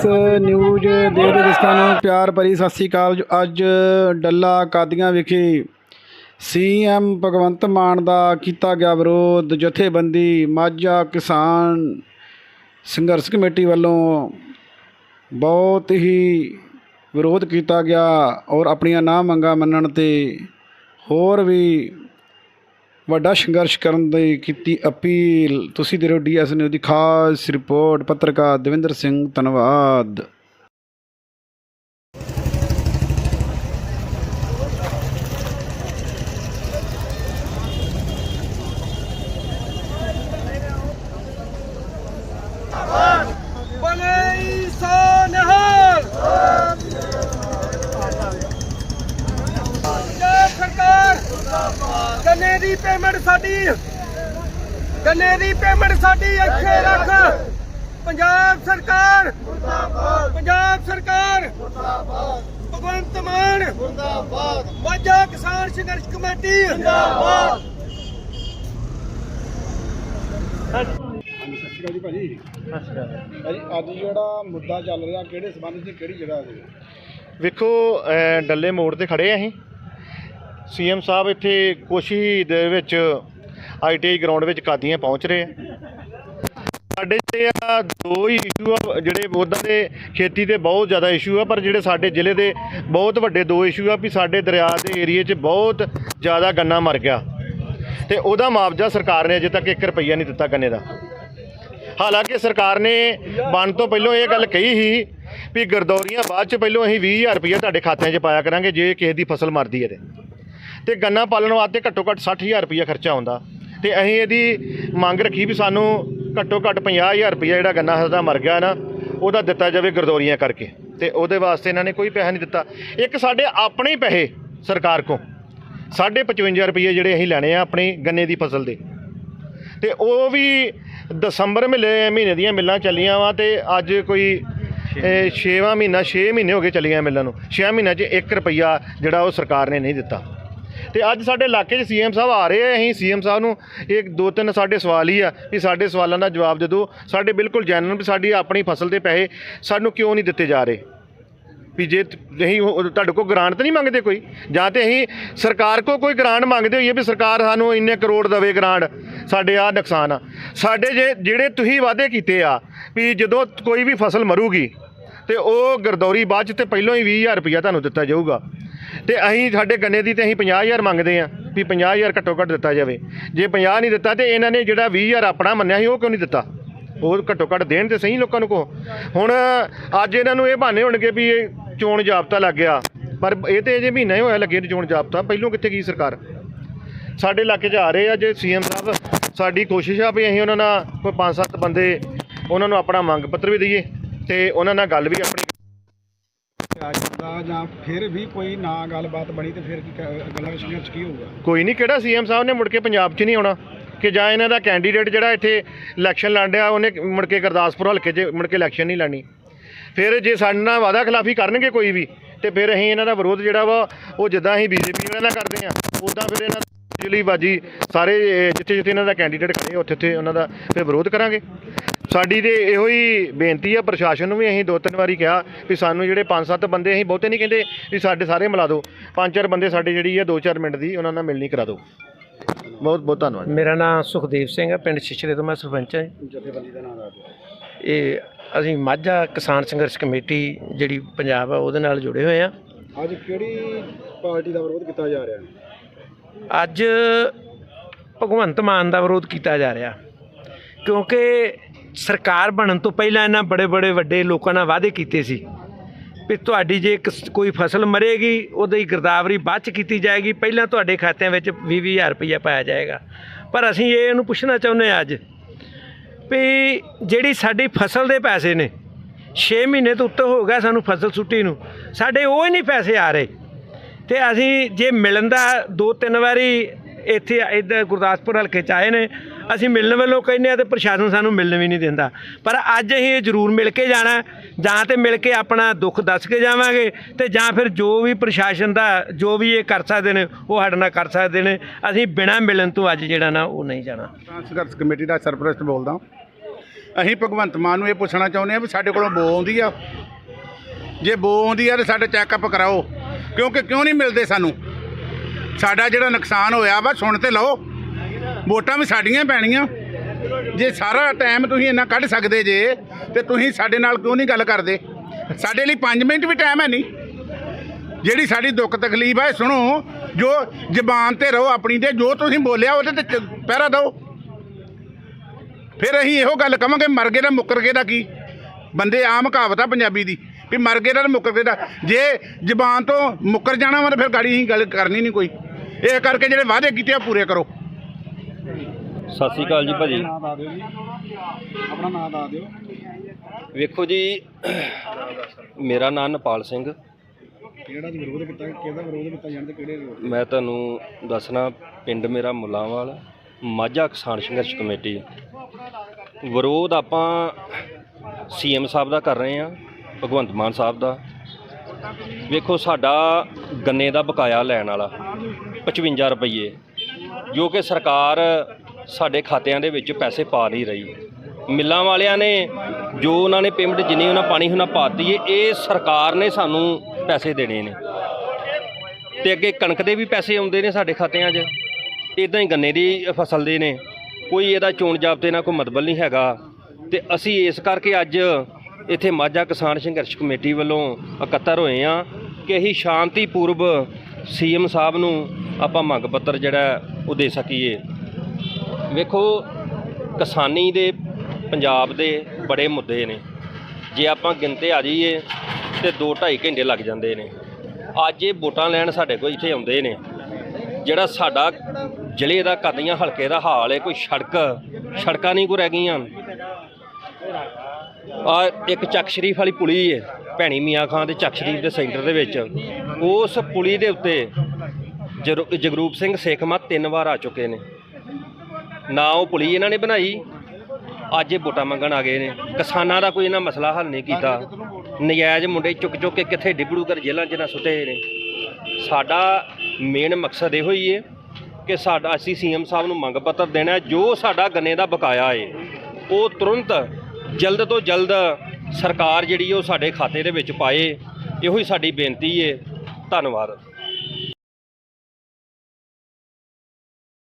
S news ਦੇ ਦਰਸ਼ਕਾਂ ਨੂੰ ਪਿਆਰ ਭਰੀ ਸਤਿ ਸ੍ਰੀ ਅਕਾਲ ਜੋ ਅੱਜ ਡੱਲਾ ਕਾਦੀਆਂ ਵਿਖੇ ਸੀਐਮ ਭਗਵੰਤ ਮਾਨ ਦਾ ਕੀਤਾ ਗਿਆ ਵਿਰੋਧ, ਜਥੇਬੰਦੀ, ਮਾਝਾ ਕਿਸਾਨ ਸੰਘਰਸ਼ ਕਮੇਟੀ ਵੱਲੋਂ ਬਹੁਤ ਹੀ ਵਿਰੋਧ ਕੀਤਾ ਗਿਆ ਔਰ ਆਪਣੀਆਂ ਨਾ ਮੰਗਾਂ ਮੰਨਣ ਤੇ ਹੋਰ ਵੀ ਵੱਡਾ ਸੰਘਰਸ਼ ਕਰਨ ਦੀ ਕੀਤੀ ਅਪੀਲ। ਤੁਸੀਂ ਦੇ ਰਹੇ ਹੋ ਡੀਐਸ ਨਿਊਜ਼ ਦੀ ਖਾਸ ਰਿਪੋਰਟ, ਪੱਤਰਕਾਰ ਦਵਿੰਦਰ ਸਿੰਘ ਧੰਨਵਾਦ। ਗੰਨੇ ਦੀ ਪੇਮੈਂਟ ਸਾਡੀ। ਗੰਨੇ ਦੀ ਪੇਮੈਂਟ ਸਾਡੀ ਇੱਥੇ ਰੱਖ। ਪੰਜਾਬ ਸਰਕਾਰ। ਪੰਜਾਬ ਸਰਕਾਰ। ਭਗਵੰਤ ਮਾਨ। ਮੁਰਦਾਬਾਦ ਮਾਝਾ ਕਿਸਾਨ ਸੰਘਰਸ਼ ਕਮੇਟੀ। ਜਿੰਦਾਬਾਦ ਹਾਂਜੀ ਸਤਿ ਸ਼੍ਰੀ ਅਕਾਲ ਜੀ ਭਾਜੀ। ਭਾਜੀ ਅੱਜ ਜਿਹੜਾ ਮੁੱਦਾ ਚੱਲ ਰਿਹਾ ਕਿਹੜੇ ਸਬੰਧ 'ਚ ਕਿਹੜੀ ਜਗ੍ਹਾ ਤੇ ਵੇਖੋ ਡੱਲੇ ਮੋੜ ਤੇ ਖੜੇ ਆ ਅਸੀਂ। ਸੀਐਮ ਸਾਹਿਬ ਇੱਥੇ ਕੋਸ਼ੀ ਦੇ ਵਿੱਚ ਆਈਟੀਆਈ ਗਰਾਊਂਡ ਵਿੱਚ ਕਾਦੀਆਂ ਪਹੁੰਚ ਰਹੇ ਆ। ਸਾਡੇ ਜਿਹੜੇ ਆ ਦੋ ਹੀ ਇਸ਼ੂ ਆ, ਜਿਹੜੇ ਉਹਦਾਂ ਦੇ ਖੇਤੀ ਦੇ ਬਹੁਤ ਜ਼ਿਆਦਾ ਇਸ਼ੂ ਆ, ਪਰ ਜਿਹੜੇ ਸਾਡੇ ਜ਼ਿਲ੍ਹੇ ਦੇ ਬਹੁਤ ਵੱਡੇ ਦੋ ਇਸ਼ੂ ਆ ਵੀ ਸਾਡੇ ਦਰਿਆ ਦੇ ਏਰੀਏ 'ਚ ਬਹੁਤ ਜ਼ਿਆਦਾ ਗੰਨਾ ਮਰ ਗਿਆ। ਤੇ ਉਹਦਾ ਮੁਆਵਜ਼ਾ ਸਰਕਾਰ ਨੇ ਅਜੇ ਤੱਕ 1 ਰੁਪਈਆ ਨਹੀਂ ਦਿੱਤਾ ਗੰਨੇ ਦਾ। ਹਾਲਾਂਕਿ ਸਰਕਾਰ ਨੇ ਬਣ ਤੋਂ ਪਹਿਲਾਂ ਇਹ ਗੱਲ ਕਹੀ ਸੀ ਵੀ ਗਰਦੌਰੀਆਂ ਬਾਅਦ ਚ ਪਹਿਲਾਂ ਅਸੀਂ 20000 ਰੁਪਈਆ ਤੁਹਾਡੇ ਖਾਤਿਆਂ 'ਚ ਪਾਇਆ ਕਰਾਂਗੇ, ਜੇ ਕਿਸੇ ਦੀ ਫਸਲ ਮਰਦੀ ਹੈ ਤੇ। ਤੇ ਗੰਨਾ ਪਾਲਣ ਵਾਸਤੇ ਘੱਟੋ ਘੱਟ 60000 ਰੁਪਏ ਖਰਚਾ ਆਉਂਦਾ। ਤੇ ਅਸੀਂ ਇਹਦੀ ਮੰਗ ਰੱਖੀ ਵੀ ਸਾਨੂੰ ਘੱਟੋ ਘੱਟ 50000 ਰੁਪਏ ਜਿਹੜਾ ਗੰਨਾ ਸਾਡਾ ਮਰ ਗਿਆ ਨਾ ਉਹਦਾ ਦਿੱਤਾ ਜਾਵੇ ਗਰਦੌਰੀਆਂ ਕਰਕੇ। ਤੇ ਉਹਦੇ ਵਾਸਤੇ ਇਹਨਾਂ ਨੇ ਕੋਈ ਪੈਸਾ ਨਹੀਂ ਦਿੱਤਾ। ਇੱਕ ਸਾਡੇ ਆਪਣੇ ਪੈਸੇ ਸਰਕਾਰ ਕੋ 55 ਰੁਪਏ ਜਿਹੜੇ ਅਸੀਂ ਲੈਣੇ ਆ ਆਪਣੀ ਗੰਨੇ ਦੀ ਫਸਲ ਦੇ। ਤੇ ਉਹ ਵੀ ਦਸੰਬਰ ਮਹੀਨੇ ਮਹੀਨੇ ਦੀਆਂ ਮਿੱਲਾਂ ਚੱਲੀਆਂ ਵਾ ਤੇ ਅੱਜ ਕੋਈ 6ਵਾਂ ਮਹੀਨਾ। 6 ਮਹੀਨੇ ਹੋ ਗਏ ਚੱਲੀਆਂ ਮਿੱਲਾਂ ਨੂੰ। 6 ਮਹੀਨਿਆਂ 'ਚ 1 ਰੁਪਈਆ ਜਿਹੜਾ ਉਹ ਸਰਕਾਰ ਨੇ ਨਹੀਂ ਦਿੱਤਾ। ਤੇ ਅੱਜ ਸਾਡੇ ਇਲਾਕੇ 'ਚ ਸੀਐਮ ਸਾਹਿਬ ਆ ਰਹੇ ਆ, ਅਸੀਂ ਸੀਐਮ ਸਾਹਿਬ ਨੂੰ ਇੱਕ, ਦੋ, ਤਿੰਨ ਸਾਡੇ ਸਵਾਲ ਹੀ ਆ ਵੀ ਸਾਡੇ ਸਵਾਲਾਂ ਦਾ ਜਵਾਬ ਦੇ ਦਿਓ। ਸਾਡੇ ਬਿਲਕੁਲ ਜੈਨੂਨ ਵੀ ਸਾਡੀ ਆਪਣੀ ਫਸਲ ਦੇ ਪੈਸੇ ਸਾਨੂੰ ਕਿਉਂ ਨਹੀਂ ਦਿੱਤੇ ਜਾ ਰਹੇ? ਵੀ ਜੇ ਤ- ਅਸੀਂ ਤੁਹਾਡੇ ਕੋਲ ਗ੍ਰਾਂਟ ਤਾਂ ਨਹੀਂ ਮੰਗਦੇ ਕੋਈ? ਜਾਂ ਤੇ ਅਸੀਂ ਸਰਕਾਰ ਕੋ ਕੋਈ ਗ੍ਰਾਂਟ ਮੰਗਦੇ ਹੋਈਏ ਵੀ ਸਰਕਾਰ ਸਾਨੂੰ ਇੰਨੇ ਕਰੋੜ ਦੇਵੇ ਗ੍ਰਾਂਟ ਸਾਡੇ ਆ ਨੁਕਸਾਨ ਆ। ਸਾਡੇ ਜੇ, ਜਿਹੜੇ ਤੁਸੀਂ ਵਾਅਦੇ ਕੀਤੇ ਆ ਵੀ ਜਦੋਂ ਕੋਈ ਵੀ ਫਸਲ ਮਰੂਗੀ ਤੇ ਉਹ ਗਰਦੌਰੀ ਬਾਅਦ ਚ ਤੇ ਪਹਿਲਾਂ ਹੀ 20000 ਰੁਪਇਆ ਤੁਹਾਨੂੰ ਦਿੱਤਾ ਜਾਊਗਾ। ਤੇ ਅਸੀਂ ਸਾਡੇ ਗੰਨੇ ਦੀ ਤੇ ਅਸੀਂ 50000 ਮੰਗਦੇ ਆ ਵੀ 50000 ਘੱਟੋ ਘੱਟ ਦਿੱਤਾ ਜਾਵੇ। ਜੇ 50 ਨਹੀਂ ਦਿੱਤਾ ਤੇ ਇਹਨਾਂ ਨੇ ਜਿਹੜਾ 20000 ਆਪਣਾ ਮੰਨਿਆ ਸੀ, ਉਹ ਕਿਉਂ ਨਹੀਂ ਦਿੱਤਾ? ਉਹ ਘੱਟੋ ਘੱਟ ਦੇਣ ਤੇ ਸਹੀ ਲੋਕਾਂ ਨੂੰ ਕੋ ਹੁਣ ਅੱਜ ਇਹਨਾਂ ਨੂੰ ਇਹ ਬਹਾਨੇ ਹੋਣਗੇ ਵੀ ਇਹ ਚੋਣ ਜਾਬਤਾ ਲੱਗ ਗਿਆ। ਪਰ ਇਹ ਤੇ ਅਜੇ ਮਹੀਨਾ ਹੀ ਹੋਇਆ ਲੱਗੇ ਚੋਣ ਜਾਬਤਾ। ਪਹਿਲੋਂ ਕਿੱਥੇ ਗਈ ਸਰਕਾਰ? ਸਾਡੇ ਇਲਾਕੇ 'ਚ ਆ ਰਹੇ ਆ, ਜੇ ਸੀਐਮ ਸਾਹਿਬ, ਸਾਡੀ ਕੋਸ਼ਿਸ਼ ਆ ਵੀ ਅਸੀਂ ਉਹਨਾਂ ਨਾਲ ਕੋਈ ਪੰਜ ਸੱਤ ਬੰਦੇ ਉਹਨਾਂ ਨੂੰ ਆਪਣਾ ਮੰਗ ਪੱਤਰ ਵੀ ਦਈਏ ਤੇ ਉਹਨਾਂ ਨਾਲ ਗੱਲ ਵੀ ਆਪਣੀ ਅੱਜ ਦਾ ਜਾਂ ਫਿਰ ਵੀ ਕੋਈ ਨਾ ਗੱਲਬਾਤ ਬਣੀ ਤੇ ਫਿਰ ਕੀ ਕ- ਗੱਲਾਂ ਵਿੱਚ ਸੰਘਰਸ਼ ਕੀ ਹੋਊਗਾ? ਕੋਈ ਨਹੀਂ, ਕਿਹੜਾ ਸੀਐਮ ਸਾਹਿਬ ਨੇ ਮੁੜ ਕੇ ਪੰਜਾਬ 'ਚ ਨਹੀਂ ਆਉਣਾ? ਕਿ ਜਾਂ ਇਹਨਾਂ ਦਾ ਕੈਂਡੀਡੇਟ ਜਿਹੜਾ ਇੱਥੇ ਇਲੈਕਸ਼ਨ ਲੜ ਰਿਹਾ ਉਹਨੇ ਮੁੜ ਕੇ ਗੁਰਦਾਸਪੁਰ ਹਲਕੇ 'ਚ ਮੁੜ ਕੇ ਇਲੈਕਸ਼ਨ ਨਹੀਂ ਲੜਨੀ। ਫਿਰ ਜੇ ਸਾਡੇ ਨਾਲ ਵਾਅਦਾ ਖਿਲਾਫੀ ਕਰਨਗੇ ਕੋਈ ਵੀ, ਤੇ ਫਿਰ ਅਸੀਂ ਇਹਨਾਂ ਦਾ ਵਿਰੋਧ ਜਿਹੜਾ ਵਾ, ਉਹ ਜਿੱਦਾਂ ਅਸੀਂ ਬੀਜੇਪੀ ਵਾਲਿਆਂ ਨਾਲ ਕਰਦੇ ਆ ਉਦਾਂ ਫਿਰ ਇਹਨਾਂ ਦੀ ਬਾਜੀ, ਸਾਰੇ ਜਿੱਥੇ ਜਿੱਥੇ ਇਹਨਾਂ ਦਾ ਕੈਂਡੀਡੇਟ ਖੜੇ ਉੱਥੇ ਉੱਥੇ ਉਹਨਾਂ ਦਾ ਫਿਰ ਵਿਰੋਧ ਕਰਾਂਗੇ। ਸਾਡੀ ਤੇ ਇਹੋ ਹੀ ਬੇਨਤੀ ਆ ਪ੍ਰਸ਼ਾਸਨ ਨੂੰ ਵੀ ਅਸੀਂ ਦੋ ਤਿੰਨ ਵਾਰੀ ਕਿਹਾ ਵੀ ਸਾਨੂੰ ਜਿਹੜੇ ਪੰਜ ਸੱਤ ਬੰਦੇ ਅਸੀਂ ਬਹੁਤੇ ਨਹੀਂ ਕਹਿੰਦੇ ਵੀ ਸਾਡੇ ਸਾਰੇ ਮਿਲਾ ਦਿਓ। ਪੰਜ ਚਾਰ ਬੰਦੇ ਸਾਡੇ ਜਿਹੜੀ ਆ ਦੋ ਚਾਰ ਮਿੰਟ ਦੀ ਉਹਨਾਂ ਨਾਲ ਮਿਲਣੀ ਕਰਾ ਦਿਓ। ਬਹੁਤ ਬਹੁਤ ਧੰਨਵਾਦ ਮੇਰਾ ਨਾਮ ਸੁਖਦੇਵ ਸਿੰਘ ਹੈ ਪਿੰਡ ਛਿਛਲੇ ਤੋਂ ਮੈਂ ਸਰਪੰਚ ਹਾਂ ਜਥੇਬੰਦੀ ਦਾ ਨਾਮ ਦੱਸ ਦਿਓ। ਇਹ ਅਸੀਂ ਮਾਝਾ ਕਿਸਾਨ ਸੰਘਰਸ਼ ਕਮੇਟੀ ਜਿਹੜੀ ਪੰਜਾਬ ਆ ਉਹਦੇ ਨਾਲ ਜੁੜੇ ਹੋਏ ਆ। ਅੱਜ ਕਿਹੜੀ ਪਾਰਟੀ ਦਾ ਵਿਰੋਧ ਕੀਤਾ ਜਾ ਰਿਹਾ ਹੈ? ਅੱਜ ਭਗਵੰਤ ਮਾਨ ਦਾ ਵਿਰੋਧ ਕੀਤਾ ਜਾ ਰਿਹਾ। ਕਿਉਂਕਿ ਸਰਕਾਰ ਬਣਨ ਤੋਂ ਪਹਿਲਾਂ ਇਹਨਾਂ ਬੜੇ ਬੜੇ ਵੱਡੇ ਲੋਕਾਂ ਨਾਲ ਵਾਅਦੇ ਕੀਤੇ ਸੀ ਵੀ ਤੁਹਾਡੀ ਜੇ ਕਿਸ- ਕੋਈ ਫਸਲ ਮਰੇਗੀ, ਉਹਦੀ ਗਿਰਦਾਵਰੀ ਬਾਅਦ ਚ ਕੀਤੀ ਜਾਏਗੀ, ਪਹਿਲਾਂ ਤੁਹਾਡੇ ਖਾਤਿਆਂ ਵਿੱਚ 20-20000 ਰੁਪਈਆ ਪਾਇਆ ਜਾਏਗਾ। ਪਰ ਅਸੀਂ ਇਹ ਇਹਨੂੰ ਪੁੱਛਣਾ ਚਾਹੁੰਦੇ ਹਾਂ ਅੱਜ ਵੀ ਜਿਹੜੀ ਸਾਡੀ ਫਸਲ ਦੇ ਪੈਸੇ ਨੇ 6 ਮਹੀਨੇ ਤੋਂ ਉੱਤੇ ਹੋ ਗਿਆ ਸਾਨੂੰ ਫਸਲ ਸੁੱਟੀ ਨੂੰ, ਸਾਡੇ ਉਹ ਹੀ ਨਹੀਂ ਪੈਸੇ ਆ ਰਹੇ। ਤੇ ਅਸੀਂ ਜੇ ਮਿਲਣ ਦਾ ਦੋ ਤਿੰਨ ਵਾਰੀ ਇੱਥੇ ਇੱਧਰ ਗੁਰਦਾਸਪੁਰ ਹਲਕੇ ਚ ਆਏ ਨੇ ਅਸੀਂ ਮਿਲਣ ਵੱਲੋਂ ਕਹਿੰਦੇ ਆ ਤੇ ਪ੍ਰਸ਼ਾਸਨ ਸਾਨੂੰ ਮਿਲਣ ਵੀ ਨਹੀਂ ਦਿੰਦਾ। ਪਰ ਅੱਜ ਅਸੀਂ ਇਹ ਜ਼ਰੂਰ ਮਿਲ ਕੇ ਜਾਣਾ ਜਾਂ ਤੇ ਮਿਲ ਕੇ ਆਪਣਾ ਦੁੱਖ ਦੱਸ ਕੇ ਜਾਵਾਂਗੇ ਤੇ ਜਾਂ ਫਿਰ ਜੋ ਵੀ ਪ੍ਰਸ਼ਾਸਨ ਦਾ, ਜੋ ਵੀ ਇਹ ਕਰ ਸਕਦੇ ਨੇ, ਉਹ ਸਾਡੇ ਨਾਲ ਕਰ ਸਕਦੇ ਨੇ। ਅਸੀਂ ਬਿਨਾਂ ਮਿਲਣ ਤੋਂ ਅੱਜ ਜਿਹੜਾ ਨਾ, ਉਹ ਨਹੀਂ ਜਾਣਾ। ਸੰਘਰਸ਼ ਕਮੇਟੀ ਦਾ ਸਰਪ੍ਰਸਤ ਬੋਲਦਾ। ਅਸੀਂ ਭਗਵੰਤ ਮਾਨ ਨੂੰ ਇਹ ਪੁੱਛਣਾ ਚਾਹੁੰਦੇ ਆ ਵੀ ਸਾਡੇ ਕੋਲੋਂ ਬੋ ਆਉਂਦੀ ਆ? ਜੇ ਬੋ ਆਉਂਦੀ ਆ ਤਾਂ ਸਾਡਾ ਚੈੱਕਅਪ ਕਰਾਓ, ਕਿਉਂਕਿ ਕਿਉਂ ਨਹੀਂ ਮਿਲਦੇ ਸਾਨੂੰ? ਸਾਡਾ ਜਿਹੜਾ ਨੁਕਸਾਨ ਹੋਇਆ ਵਾ, ਸੁਣ ਤੇ ਲਓ। ਵੋਟਾਂ ਵੀ ਸਾਡੀਆਂ ਪੈਣੀਆਂ। ਜੇ ਸਾਰਾ ਟਾਈਮ ਤੁਸੀਂ ਇੰਨਾ ਕੱਢ ਸਕਦੇ ਜੇ, ਤੇ ਤੁਸੀਂ ਸਾਡੇ ਨਾਲ ਕਿਉਂ ਨਹੀਂ ਗੱਲ ਕਰਦੇ? ਸਾਡੇ ਲਈ 5 ਮਿੰਟ ਵੀ ਟਾਈਮ ਹੈ ਨਹੀਂ। ਜਿਹੜੀ ਸਾਡੀ ਦੁੱਖ ਤਕਲੀਫ ਹੈ, ਸੁਣੋ, ਜੋ ਜ਼ਬਾਨ ਤੇ ਰਹੋ ਆਪਣੀ ਤੇ, ਜੋ ਤੁਸੀਂ ਬੋਲਿਆ ਉਹਦੇ ਤੇ ਚ- ਪਹਿਰਾ ਦਿਓ। ਫਿਰ ਅਸੀਂ ਇਹੋ ਗੱਲ ਕਵਾਂਗੇ, ਮਰ ਗਏ ਦਾ ਮੁੱਕਰ ਗਏ ਦਾ ਕੀ? ਬੰਦੇ ਆਮ ਕਹਾਵਤ ਆ ਪੰਜਾਬੀ ਦੀ, ਵੀ ਮਰ ਗਏ ਦਾ ਤੇ ਮੁੱਕਰ ਗਏ ਦਾ। ਜੇ ਜ਼ਬਾਨ ਤੋਂ ਮੁੱਕਰ ਜਾਣਾ ਵਾ ਤਾਂ ਫਿਰ ਗਾੜੀ ਅਸੀਂ ਗੱਲ ਕਰਨੀ ਨਹੀਂ ਕੋਈ। ਇਹ ਕਰਕੇ ਜਿਹੜੇ ਵਾਅਦੇ ਕੀਤੇ ਆ, ਪੂਰੇ ਕਰੋ। ਸਤਿ ਸ਼੍ਰੀ ਅਕਾਲ ਜੀ ਭਾਜੀ। ਨਾਮ ਦੱਸ ਦਿਓ ਜੀ। ਆਪਣਾ ਨਾਮ ਦੱਸ ਦਿਓ। ਵੇਖੋ ਜੀ ਮੇਰਾ ਨਾਮ ਨਪਾਲ ਸਿੰਘ। ਕਿਹੜਾ ਜੀ ਵਿਰੋਧ ਕੀਤਾ ਕਿਹਦਾ ਵਿਰੋਧ ਕੀਤਾ ਜਾਂਦਾ ਕਿਹੜੇ ਵਿਰੋਧ? ਮੈਂ ਤੁਹਾਨੂੰ ਦੱਸਣਾ ਪਿੰਡ ਮੇਰਾ ਮੁੱਲਾਂਵਾਲ ਮਾਝਾ ਕਿਸਾਨ ਸੰਘਰਸ਼ ਕਮੇਟੀ। ਵਿਰੋਧ ਆਪਾਂ ਸੀਐਮ ਸਾਹਿਬ ਦਾ ਕਰ ਰਹੇ ਹਾਂ ਭਗਵੰਤ ਮਾਨ ਸਾਹਿਬ ਦਾ। ਵੇਖੋ ਸਾਡਾ ਗੰਨੇ ਦਾ ਬਕਾਇਆ ਲੈਣ ਵਾਲਾ 55 ਰੁਪਏ ਜੋ ਕਿ ਸਰਕਾਰ ਸਾਡੇ ਖਾਤਿਆਂ ਦੇ ਵਿੱਚ ਪੈਸੇ ਪਾ ਨਹੀਂ ਰਹੀ। ਮਿੱਲਾਂ ਵਾਲਿਆਂ ਨੇ ਜੋ ਉਹਨਾਂ ਨੇ ਪੇਮੈਂਟ ਜਿੰਨੀ ਉਹਨਾਂ ਪਾਣੀ ਉਹਨਾਂ ਪਾਤੀ ਹੈ ਇਹ ਸਰਕਾਰ ਨੇ ਸਾਨੂੰ ਪੈਸੇ ਦੇਣੇ ਨੇ। ਤੇ ਅੱਗੇ ਕਣਕ ਦੇ ਵੀ ਪੈਸੇ ਆਉਂਦੇ ਨੇ ਸਾਡੇ ਖਾਤਿਆਂ 'ਚ। ਇਦਾਂ ਹੀ ਗੰਨੇ ਦੀ ਫਸਲ ਦੇ ਨੇ। ਕੋਈ ਇਹਦਾ ਚੋਣ ਜਾਬਤੇ ਨਾਲ ਕੋਈ ਮਤਲਬ ਨਹੀਂ ਹੈਗਾ। ਤੇ ਅਸੀਂ ਇਸ ਕਰਕੇ ਅੱਜ ਇੱਥੇ ਮਾਝਾ ਕਿਸਾਨ ਸੰਘਰਸ਼ ਕਮੇਟੀ ਵੱਲੋਂ ਇਕੱਤਰ ਹੋਏ ਆ ਕਿ ਅਸੀਂ ਸ਼ਾਂਤੀ ਸ਼ਾਂਤੀਪੂਰਵ ਸੀਐਮ ਸਾਹਿਬ ਨੂੰ ਆਪਾਂ ਮੰਗ ਪੱਤਰ ਜਿਹੜਾ ਉਹ ਦੇ ਸਕੀਏ। ਵੇਖੋ, ਕਿਸਾਨੀ ਦੇ ਪੰਜਾਬ ਦੇ ਬੜੇ ਮੁੱਦੇ ਨੇ। ਜੇ ਆਪਾਂ ਗਿਣਤੇ ਆ ਜਾਈਏ ਤੇ 2.5 ਘੰਟੇ ਲੱਗ ਜਾਂਦੇ ਨੇ। ਅੱਜ ਇਹ ਵੋਟਾਂ ਲੈਣ ਸਾਡੇ ਕੋਲ ਇੱਥੇ ਆਉਂਦੇ ਨੇ। ਜਿਹੜਾ ਸਾਡਾ ਜ਼ਿਲ੍ਹੇ ਦਾ ਕਦੀਆਂ ਹਲਕੇ ਦਾ ਹਾਲ ਹੈ, ਕੋਈ ਸੜਕ, ਸੜਕਾਂ ਨਹੀਂ ਕੋ ਰਹਿ ਗਈਆਂ। ਆ ਇੱਕ ਚੱਕ ਸ਼ਰੀਫ ਵਾਲੀ ਪੁਲੀ ਹੈ, ਭੈਣੀ ਮੀਆਂ ਖਾਂ ਦੇ ਚੱਕ ਸ਼ਰੀਫ ਦੇ ਸੈਂਟਰ ਦੇ ਵਿੱਚ। ਉਸ ਪੁਲੀ ਦੇ ਉੱਤੇ ਜਰੂ- ਜਗਰੂਪ ਸਿੰਘ ਸੇਖਮਾ ਤਿੰਨ ਵਾਰ ਆ ਚੁੱਕੇ ਨੇ। ਨਾ ਉਹ ਪੁਲੀ ਇਹਨਾਂ ਨੇ ਬਣਾਈ। ਅੱਜ ਇਹ ਵੋਟਾਂ ਮੰਗਣ ਆ ਗਏ ਨੇ। ਕਿਸਾਨਾਂ ਦਾ ਕੋਈ ਇਹਨਾਂ ਮਸਲਾ ਹੱਲ ਨਹੀਂ ਕੀਤਾ। ਨਜਾਇਜ਼ ਮੁੰਡੇ ਚੁੱਕ ਚੁੱਕ ਕੇ ਕਿੱਥੇ ਡਿਬੜੂ ਜੇਲ੍ਹਾਂ 'ਚ ਨਾ ਸੁੱਟੇ ਨੇ। ਸਾਡਾ ਮੇਨ ਮਕਸਦ ਇਹੋ ਹੀ ਹੈ ਕਿ ਸਾਡਾ ਅਸੀਂ ਸੀਐਮ ਸਾਹਿਬ ਨੂੰ ਮੰਗ ਪੱਤਰ ਦੇਣਾ ਜੋ ਸਾਡਾ ਗੰਨੇ ਦਾ ਬਕਾਇਆ ਹੈ ਉਹ ਤੁਰੰਤ ਜਲਦ ਤੋਂ ਜਲਦ ਸਰਕਾਰ ਜਿਹੜੀ ਉਹ ਸਾਡੇ ਖਾਤੇ ਦੇ ਵਿੱਚ ਪਾਏ। ਇਹੋ ਹੀ ਸਾਡੀ ਬੇਨਤੀ ਹੈ ਧੰਨਵਾਦ।